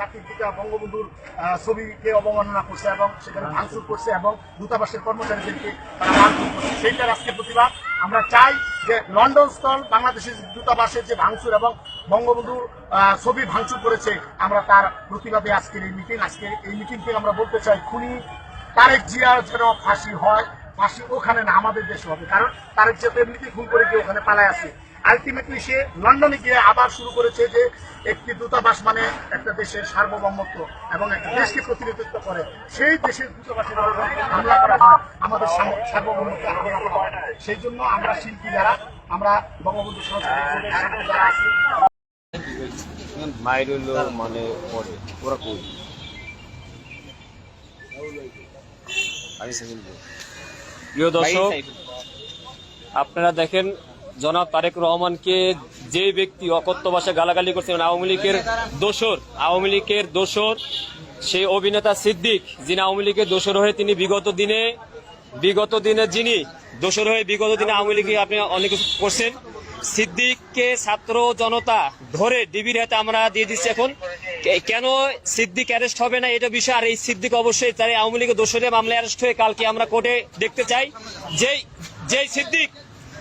জাতির পিতা বঙ্গবন্ধুর ছবিকে অবমাননা করছে এবং সেখানে ভাঙচুর করছে এবং দূতাবাসের কর্মচারীদেরকে তারা মারধর করছে। সেইটার আজকে প্রতিবাদ। আমরা চাই যে লন্ডন স্থল বাংলাদেশের দূতাবাসের যে ভাঙচুর এবং বঙ্গবন্ধুর ছবি ভাঙচুর করেছে আমরা তার প্রতিবাদে আজকের এই মিটিং আজকে এই মিটিংকে আমরা বলতে চাই খুনি তারেক জিয়ার যেন ফাঁসি হয় ফাঁসি ওখানে না আমাদের দেশে হবে। কারণ তারেক জিয়া তো এমনিতেই খুন করে গিয়ে ওখানে পালায় আছে। আলটিমেটলি সে লন্ডনে গিয়ে আবার শুরু করেছে যে একটি দূতাবাস মানে একটা দেশের সার্বভৌমত্ব এবং একটা দেশকে প্রতিনিধিত্ব করে। সেই দেশের দূতাবাসের হামলা করা হয় আমাদের সার্বভৌমত্ব হামলা করা সেই জন্য আমরা শিল্পী যারা আমরা বঙ্গবন্ধু যারা আছি মাইর মানে পরে ওরা কই? আমি প্রিয় দর্শক আপনারা দেখেন জনাব তারেক রহমানকে যে ব্যক্তি অকথ্য ভাষায় গালাগালি করছেন আওয়ামী লীগের দোসর আওয়ামী লীগের দোসর সেই অভিনেতা সিদ্দিক, যিনি আওয়ামী লীগের দোসর হয়ে তিনি বিগত দিনে বিগত দিনে যিনি দোসর হয়ে বিগত দিনে আওয়ামী লীগে আপনি অনেক কিছু করছেন, সিদ্দিককে ছাত্র জনতা ধরে ডিবির হাতে আমরা দিয়ে দিচ্ছি এখন। কেন সিদ্দিক অ্যারেস্ট হবে না এটা বিষয়? আর এই সিদ্দিক অবশ্যই তার আওয়ামী লীগের দোষরে মামলায় অ্যারেস্ট হয়ে কালকে আমরা কোর্টে দেখতে চাই। যেই যেই সিদ্দিক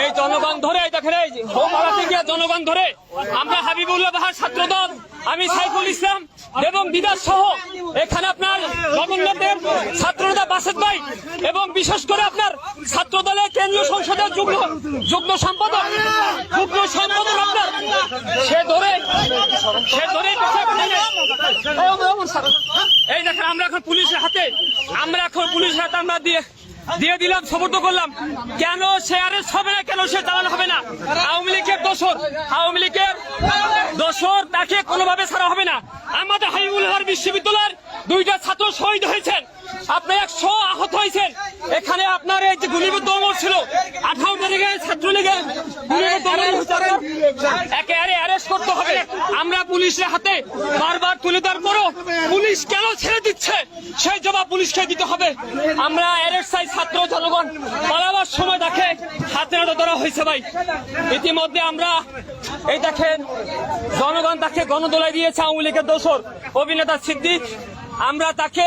এই জনগণ ধরে দেখেন এই হোমালাতে গিয়ে জনগণ ধরে। আমরা হাবিবুল্লাহ বাহার ছাত্রদল, আমি সাইফুল ইসলাম এবং বিদাস সহ এখানে আপনার গভর্নমেন্টের ছাত্রনেতা বাসেদ ভাই এবং বিশেষ করে আপনার ছাত্র দলের কেন্দ্রীয় সংসদের যুগ্ম যুগ্ম সম্পাদক যুগ্ম সম্পাদক আপনার। সে ধরে এই দেখেন, আমরা এখন পুলিশের হাতে, আমরা এখন পুলিশের হাতে আমরা দিয়ে দিয়ে দিলাম, সমর্থ করলাম। কেন সে আরেস্ট হবে না, কেন সে চালানো হবে না? আওয়ামী লীগের দোষর, আওয়ামী লীগের দোষর তাকে কোনোভাবে ছাড়া হবে না। আমাদের হাইবুল বিশ্ববিদ্যালয়ের দুইটা ছাত্র শহীদ হয়েছেন। আপনি একশো আহত হয়েছেন। এখানে আপনার এই যে গুলিবিদ্ধ অমর ছিল, আঠারো তারিখে ছাত্রলীগের অ্যারেস্ট করতে আমরা পুলিশের হাতে বারবার পুলিশ কেন ছেড়ে দিচ্ছে? সেই জবাব পুলিশকে দিতে হবে। আমরা ছাত্র পালাবার সময় দেখে হাতে নাতে ধরা হয়েছে ভাই। ইতিমধ্যে আমরা এই দেখেন, জনগণ তাকে গণদোলায় দিয়েছে আওয়ামী লীগের দোষর অভিনেতা সিদ্দিক। আমরা তাকে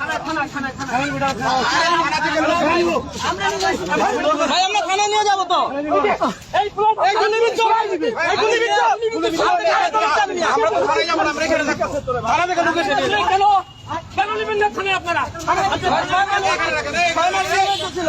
থানায় থানায় থানায়। ভাই আমরা থানা নিয়ে যাব তো। থানায় কেন নেবেন না থানায় আপনারা। ছিল।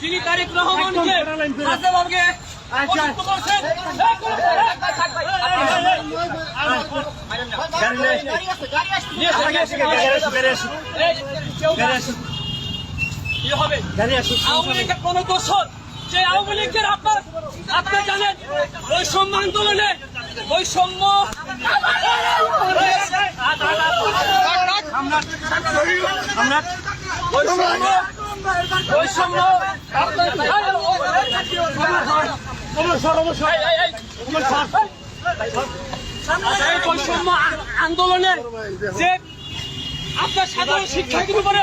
তিনি তারিক রহমানকে হাসে বাবকে অসুস্থ করছেন। এই করে- নিয়ে এসে, নিয়ে হবে? আওয়ামী লীগের কোন দোষর যে আওয়ামী লীগের আপনার আপনি জানেন বৈষম্য আন্দোলনে বৈষম্য বৈষম্য বৈষম্য বৈষম্য আন্দোলনে যে আপনার সাধারণ শিক্ষার্থীর উপরে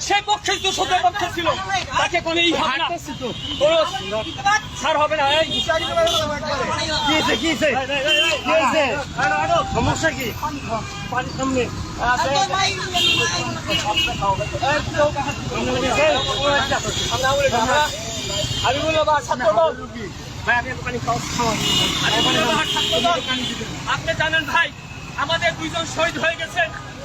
সে পক্ষে তো পক্ষে ছিল তাকে কোনো ই হবে না কোনো ছাড় হবে না এই সমস্যা কি আমি আমি বললাম আপনি জানেন ভাই আমাদের দুইজন শহীদ হয়ে গেছে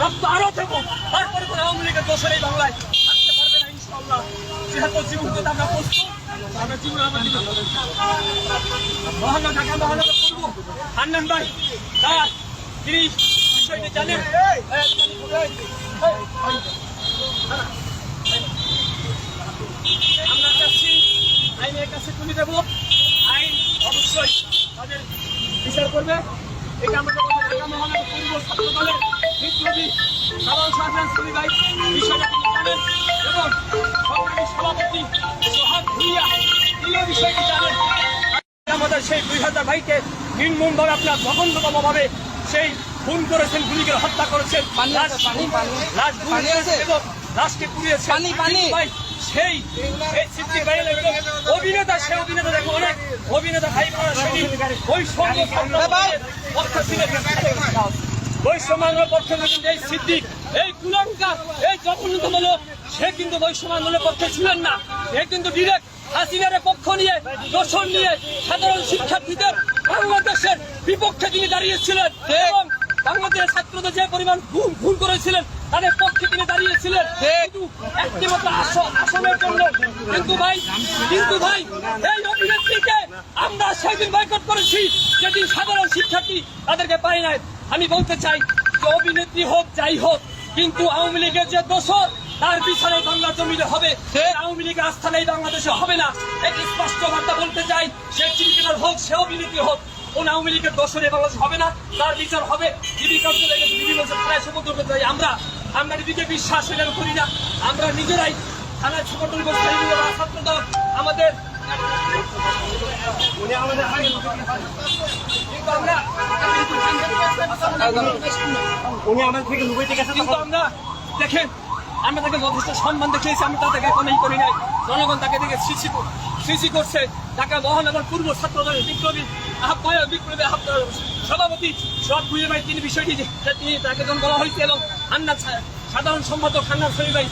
রক্ত আরও দেবো তারপরে কোনো আওয়ামী লীগের দোষর এই বাংলায় আসতে পারবে না ইনশাল্লাহ যেহেতু জীবন দিতে আমরা প্রস্তুত আমরা জীবন আমার জীবন মহানগর ঢাকা মহানগর করব হান্নান ভাই তার তিনি বিষয়টি জানেন আমরা চাচ্ছি আইনের কাছে তুলে দেবো। আইন অবশ্যই তাদের বিচার করবে। এটা আমরা ঢাকা মহানগর পূর্ব ছাত্র দলের বিপ্লবী সাধারণ সুরি ভাই বিষয়টা তিনি জানেন এবং সংগ্রামী সভাপতি সোহাগ ভুইয়া তিনিও বিষয়টি জানেন। আমাদের সেই দুই হাজার ভাইকে নির্মম ভাবে আপনার জঘন্যতম ভাবে সেই খুন করেছেন গুলি করে হত্যা করেছেন এবং লাশকে পুড়িয়েছেন। পানি, পানি। সেই অভিনেতা সে অভিনেতা দেখো অনেক অভিনেতা ভাই সেদিন ওই সঙ্গে পক্ষ পক্ষে কিন্তু এই সিদ্দিক এই কুলঙ্কার এই জঘন্যতম লোক সে কিন্তু বৈষম্যের পক্ষে ছিলেন না। সে কিন্তু ডিরেক্ট হাসিনার পক্ষ নিয়ে দোষণ নিয়ে সাধারণ শিক্ষার্থীদের বাংলাদেশের বিপক্ষে তিনি দাঁড়িয়েছিলেন এবং বাংলাদেশের ছাত্রদের যে পরিমাণ ভুল ভুল করেছিলেন তাদের পক্ষে তিনি দাঁড়িয়েছিলেন। কিন্তু একটি মাত্র আস- জন্য। কিন্তু ভাই কিন্তু ভাই এই অভিনেত্রীকে আমরা সেদিন বয়কট করেছি। যেদিন সাধারণ শিক্ষার্থী তাদেরকে পাই নাই। আমি বলতে চাই যে অভিনেত্রী হোক যাই হোক কিন্তু আওয়ামী লীগের যে দোষর তার বিচারে বাংলা জমিনে হবে। আওয়ামী লীগের আস্থা নেই বাংলাদেশে হবে না। একটি স্পষ্ট বার্তা বলতে চাই সে ক্রিকেটার হোক সে অভিনেত্রী হোক কোন আওয়ামী লীগের দোষরে বাংলাদেশ হবে না। তার বিচার হবে। বছর থানায় সমর্থন আমরা আমরা ডিবিকে বিশ্বাস এটা করি না। আমরা নিজেরাই থানায় ছাত্র দল আমাদের কিন্তু আমরা দেখেন তাকে যথেষ্ট সম্মান দেখিয়েছি আমি কোনো করি নাই। জনগণ তাকে দেখে সৃষ্টি সৃষ্টি করছে। ঢাকা মহানগর পূর্ব ছাত্র দলের বিপ্লবী আহ্বায়ক বিপ্লবী আহ্বায়ক সভাপতি সব বুঝে ভাই তিনি বিষয়টি তিনি তাকে যখন বলা হয়েছে এবং আন্না সাধারণ সম্পাদক খান্নার সহি ভাই,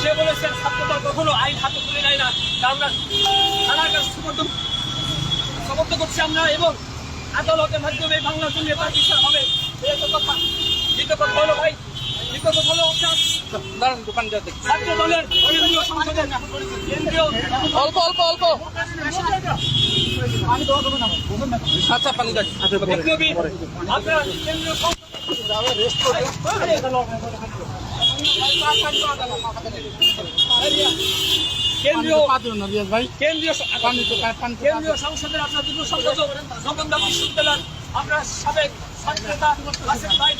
সে বলেছেন, ছাত্রদল কখনো আইন হাতে তুলে নেয় না। আমরা থানার সমর্থন সমর্থন করছি আমরা এবং আদালতের মাধ্যমে বাংলার জন্য পাকিস্তান হবে। এই কথা। দ্বিতীয় কথা হলো ভাই কথা হলো আপনার দাঁড়ান দোকানটা দেখি ছাত্র দলের কেন্দ্রীয় সংসদের কেন্দ্রীয় অল্প অল্প অল্প আচ্ছা পানি দেখ আপনার কেন্দ্রীয় সংসদ সংসদের আপনার দুটো সম্পাদক জগন্নাথ বিশ্ববিদ্যালয়ের আপনার সাবেক ছাত্র নেতা আসিফ ভাই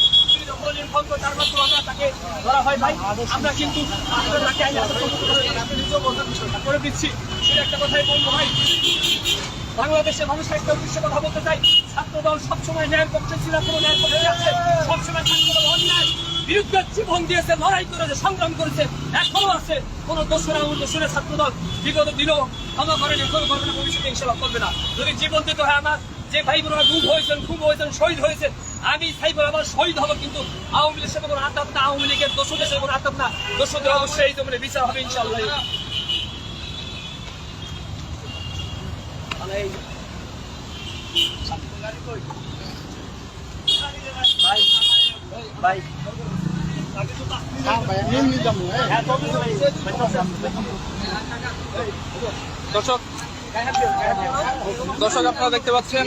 আমরা বিরুদ্ধে জীবন দিয়েছে, লড়াই করেছে, সংগ্রাম করেছে, এখনও আছে। কোন দোষরা দোষরে ছাত্র দল বিগত দিনও ক্ষমা করেনি কোনো ঘটনা ভবিষ্যতে ইনশাল্লাহ করবে না। যদি জীবন দিতে হয় আমার, যে ভাই বোনেরা গুম হয়েছেন খুব হয়েছেন, শহীদ হয়েছে আমি সাইবার আবার শহীদ হব কিন্তু আওয়ামী লীগের সাথে কোনো আতাপ না, আওয়ামী লীগের দোষদের সাথে কোনো আতাপ না। দোষদের অবশ্যই জমিনে বিচার হবে ইনশাল্লাহ দর্শক দর্শক আপনারা দেখতে পাচ্ছেন।